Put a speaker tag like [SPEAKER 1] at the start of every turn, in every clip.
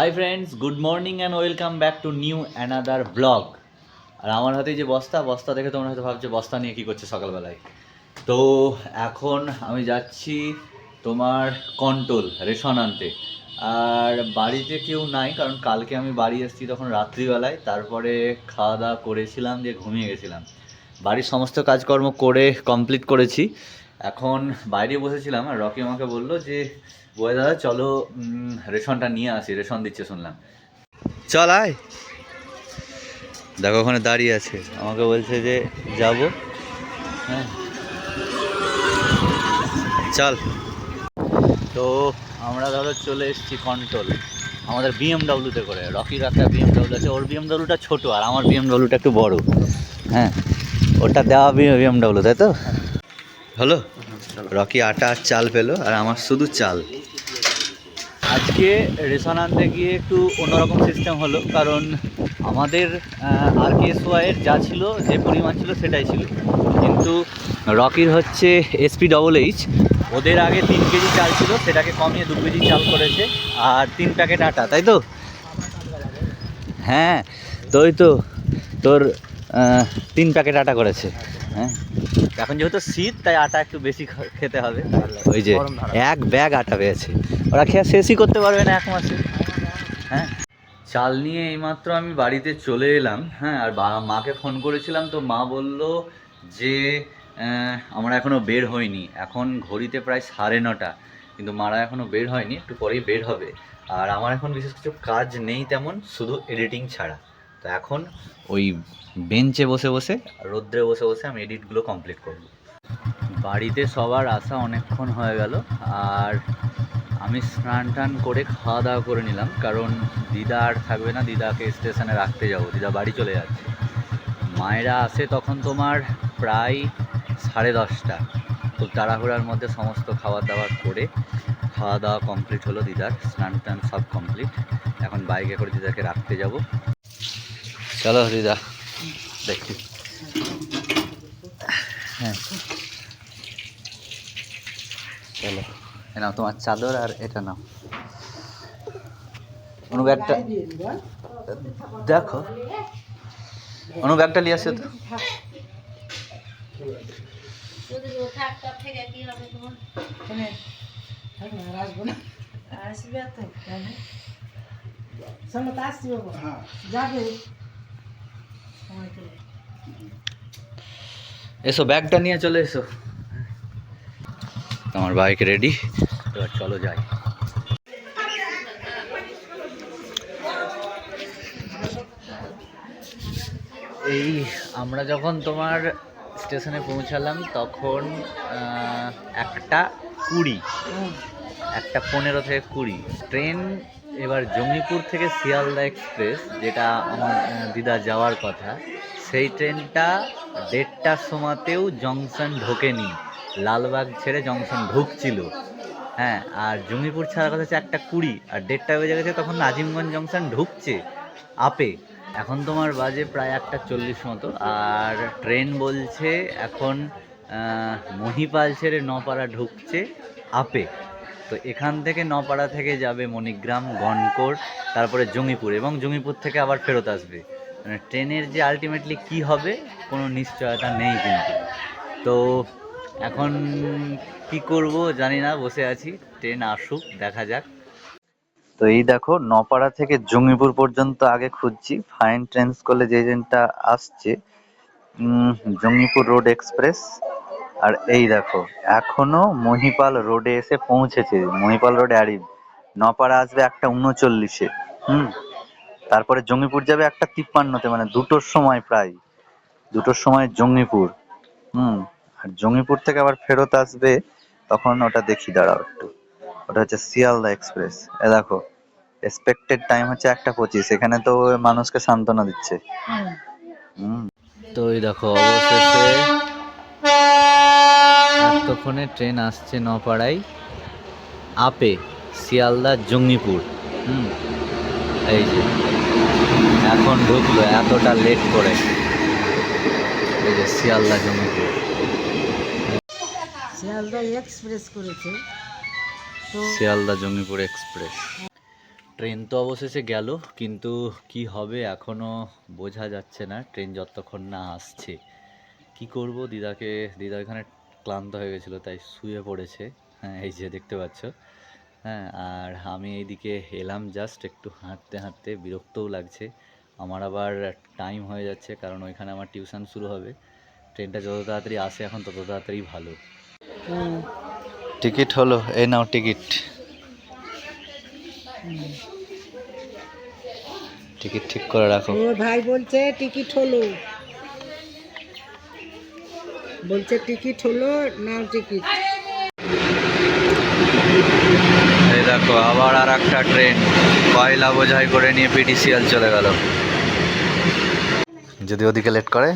[SPEAKER 1] Hi friends good morning and welcome back to new another blog আর আমার হাতে যে বস্তা বস্তা দেখে তোমরা হয়তো ভাবছ, বস্তা নিয়ে কী করছে সকালবেলায়। তো এখন আমি যাচ্ছি তোমার কন্ট্রোল, রেশন আনতে। আর বাড়িতে কেউ নাই, কারণ কালকে আমি বাড়ি এসেছি তখন রাত্রিবেলায়, তারপরে খাওয়া দাওয়া করেছিলাম, দিয়ে ঘুমিয়ে গেছিলাম। বাড়ির সমস্ত কাজকর্ম করে কমপ্লিট করেছি। এখন বাইরে বসেছিলাম আর রকি আমাকে বলল যে বয়ে দাদা চলো রেশনটা নিয়ে আসি রেশন দিচ্ছে শুনলাম। চল আয়। দেখো ওখানে দাঁড়িয়ে আছে। আমাকে বলছে যে যাব। হ্যাঁ। চল। তো আমরা ধরো চলে এসেছি কন্ট্রোল। আমাদের বিএমডাব্লিউতে করে। রকির একটা বিএমডাব্লিউ আছে। ওর বিএমডাব্লিউটা ছোটো আর আমার বিএমডাব্লিউটা একটু বড়। হ্যাঁ। ওটা দেওয়া বিএমডাব্লিউ তাই তো? হলো? রকি আটা আর চাল পেল, আর আমার শুধু চাল। আজকে রেশন আনতে গিয়ে একটু অন্যরকম সিস্টেম হলো, কারণ আমাদের আর কে এর যা ছিল, যে পরিমাণ ছিল সেটাই ছিল। কিন্তু রকির হচ্ছে এসপি ডবল এইচ ওদের আগে তিন কেজি চাল ছিল, সেটাকে কমিয়ে দু কেজি চাল করেছে, আর তিন প্যাকেট আটা, তাই তো? হ্যাঁ তো ওই তো, তোর তিন প্যাকেট আটা করেছে। হ্যাঁ। এখন যেহেতু শীত তাই আটা একটু বেশি খেতে হবে। ওই যে এক ব্যাগ আটা পেয়েছে। ওরা খেয়ে শেষই করতে পারবে না এক মাসে। হ্যাঁ। চাল নিয়ে এইমাত্র আমি বাড়িতে চলে এলাম হ্যাঁ আর মাকে ফোন করেছিলাম তো মা বলল যে আমরা এখনও বের হইনি। এখন ঘড়িতে প্রায় সাড়ে নটা। কিন্তু মারা এখনও বের হয়নি একটু পরেই বের হবে। আর আমার এখন বিশেষ কিছু কাজ নেই তেমন শুধু এডিটিং ছাড়া। তো এখন ওই বেঞ্চে বসে বসে, রোদ্রে বসে বসে আমি এডিটগুলো কমপ্লিট করব। বাড়িতে সবার আসা অনেকক্ষণ হয়ে গেল, আর আমি স্নান টান করে খাওয়া দাওয়া করে নিলাম, কারণ দিদা আর থাকবে না, দিদাকে স্টেশনে রাখতে যাব, দিদা বাড়ি চলে যাচ্ছে। মায়েরা আসে তখন তোমার প্রায় সাড়ে দশটা। খুব তাড়াহুড়ার মধ্যে সমস্ত খাবার দাবার করে খাওয়া দাওয়া কমপ্লিট হলো দিদার, স্নান টান সব কমপ্লিট এখন বাইকে করে দিদাকে রাখতে যাব। চলো দিদা দেখি। হ্যাঁ। চলো এ নাও তোমার চাদর আর এটা নাও। অনু ব্যাগটা দেখো। অনু ব্যাগটা নিয়ে আসো তো।
[SPEAKER 2] আসব
[SPEAKER 3] তো।
[SPEAKER 2] আসছি বাবা যাবে।
[SPEAKER 1] এসো ব্যাগটা নিয়ে চলে এসো। আমার বাইক রেডি এবার চলো যাই। এই আমরা যখন তোমার স্টেশনে পৌঁছালাম তখন একটা কুড়ি। একটা পনেরো থেকে কুড়ি। ট্রেন এবার জঙ্গিপুর থেকে শিয়ালদা এক্সপ্রেস, যেটা আমার দিদা যাওয়ার কথা, সেই ট্রেনটা দেড়টার সময়তেও জংশন ঢোকেনি। লালবাগ ছেড়ে জংশন ঢুকছিল। হ্যাঁ আর জঙ্গিপুর ছাড়ার কথা হচ্ছে একটা কুড়ি, আর দেড়টা বেজে গেছে তখন নাজিমগঞ্জ জংশন ঢুকছে, আপে। এখন তোমার বাজে প্রায় একটা চল্লিশ মতো, আর ট্রেন বলছে এখন মহিপাল ছেড়ে নপাড়া ঢুকছে, আপে। তো এখান থেকে নপাড়া থেকে যাবে মণিগ্রাম, গনকোর, তারপরে জঙ্গিপুর এবং জঙ্গিপুর থেকে আবার ফেরত আসবে। মানে ট্রেনের যে আলটিমেটলি কি হবে কোনো নিশ্চয়তা নেই কিন্তু। তো এখন কি করব জানি না, বসে আছি, ট্রেন আসুক, দেখা যাক। তো এই দেখো, নপাড়া থেকে জঙ্গিপুর পর্যন্ত আগে খুঁজছি ফাইন ট্রেন্স করলে যে আসছে। জঙ্গিপুর রোড এক্সপ্রেস আর এই দেখো এখনও মহিপাল রোডে এসে পৌঁছেছে। মহিপাল রোডে আরিব নপাড়া আসবে একটা উনচল্লিশে হুম? তারপরে জঙ্গিপুর যাবে একটা তিপ্পান্নতে মানে দুটোর সময় প্রায় দুটোর সময় জঙ্গিপুর হুম? আর জঙ্গিপুর থেকে আবার ফেরত আসবে তখন ওটা দেখি দাঁড়াও একটু। ওটা হচ্ছে শিয়ালদা এক্সপ্রেস এ দেখো এক্সপেক্টেড টাইম হচ্ছে একটা পঁচিশ এখানে তো মানুষকে সান্ত্বনা দিচ্ছে। হুম। তো এই দেখো অবশেষে এতক্ষণে ট্রেন আসছে নপাড়ায় আপে শিয়ালদা জঙ্গিপুর। হুম এই যে এখন ঢুকলো এতটা লেট করে। এই যে শিয়ালদা জঙ্গিপুর।
[SPEAKER 2] শিয়ালদা এক্সপ্রেস করেছে।
[SPEAKER 1] শিয়ালদা জঙ্গিপুর এক্সপ্রেস ট্রেন তো অবশেষে গেল কিন্তু কি হবে এখনও বোঝা যাচ্ছে না। ট্রেন যতক্ষণ না আসছে। কি করব? দিদাকে দিদা এখানে ক্লান্ত হয়ে গেছিল তাই শুয়ে পড়েছে। হ্যাঁ এই যে দেখতে পাচ্ছ। হ্যাঁ আর আমি এইদিকে এলাম জাস্ট একটু হাঁটতে হাঁটতে বিরক্তও লাগছে। আমার আবার টাইম হয়ে যাচ্ছে কারণ ওইখানে আমার টিউশন শুরু হবে। ট্রেনটা যত তাড়াতাড়ি আসে এখন তত তাড়াতাড়ি ভালো। টিকিট হলো এই নাও টিকিট। টিকিট ঠিক করে রাখো।
[SPEAKER 2] ভাই বলছে টিকিট হলো। বলছে টিকিট হলো নাও টিকিট।
[SPEAKER 1] এই দেখো আবার আর একটা ট্রেন। কয়লা বোঝাই করে নিয়ে পিটিসিএল চলে গেল। যদি ওদিকে লেট করে?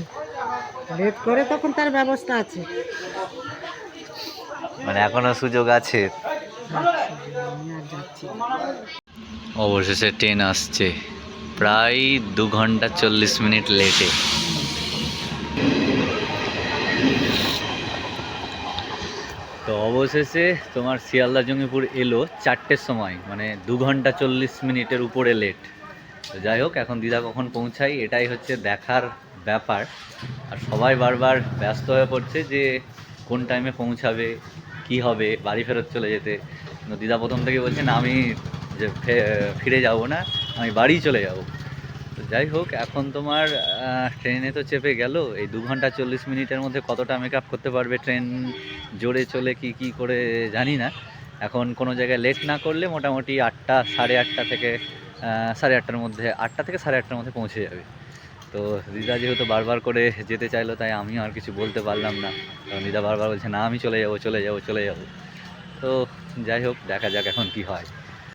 [SPEAKER 2] লেট করে তখন তার ব্যবস্থা আছে।
[SPEAKER 1] মানে এখনও সুযোগ আছে?
[SPEAKER 2] না।
[SPEAKER 1] অবশেষে ট্রেন আসছে। প্রায় দু ঘণ্টা চল্লিশ মিনিট লেটে। তো অবশেষে তোমার শিয়ালদা, জঙ্গিপুর এলো চারটের সময় মানে দু ঘণ্টা চল্লিশ মিনিটের উপরে লেট তো যাই হোক, এখন দিদা কখন পৌঁছাই এটাই হচ্ছে দেখার ব্যাপার। আর সবাই বারবার ব্যস্ত হয়ে পড়ছে যে কোন টাইমে পৌঁছাবে, কি হবে, বাড়ি ফেরত চলে যেতে। দিদা প্রথম থেকে বলছেন আমি যে ফিরে যাব না, আমি বাড়ি চলে যাব। তো যাই হোক, এখন তোমার ট্রেনে তো চেপে গেল। এই দু ঘণ্টা চল্লিশ মিনিটের মধ্যে কতটা মেকআপ করতে পারবে ট্রেন, জোরে চলে কি কি করে জানি না। এখন কোনো জায়গায় লেট না করলে মোটামুটি আটটা, সাড়ে আটটা থেকে সাড়ে আটটার মধ্যে, আটটা থেকে সাড়ে আটটার মধ্যে পৌঁছে যাবে। তো দিদা যেহেতু বারবার করে যেতে চাইলো, তাই আমিও আর কিছু বলতে পারলাম না। কারণ দিদা বারবার বলছে, না, আমি চলে যাব চলে যাব, চলে যাব। তো যাই হোক, দেখা যাক এখন কি হয়।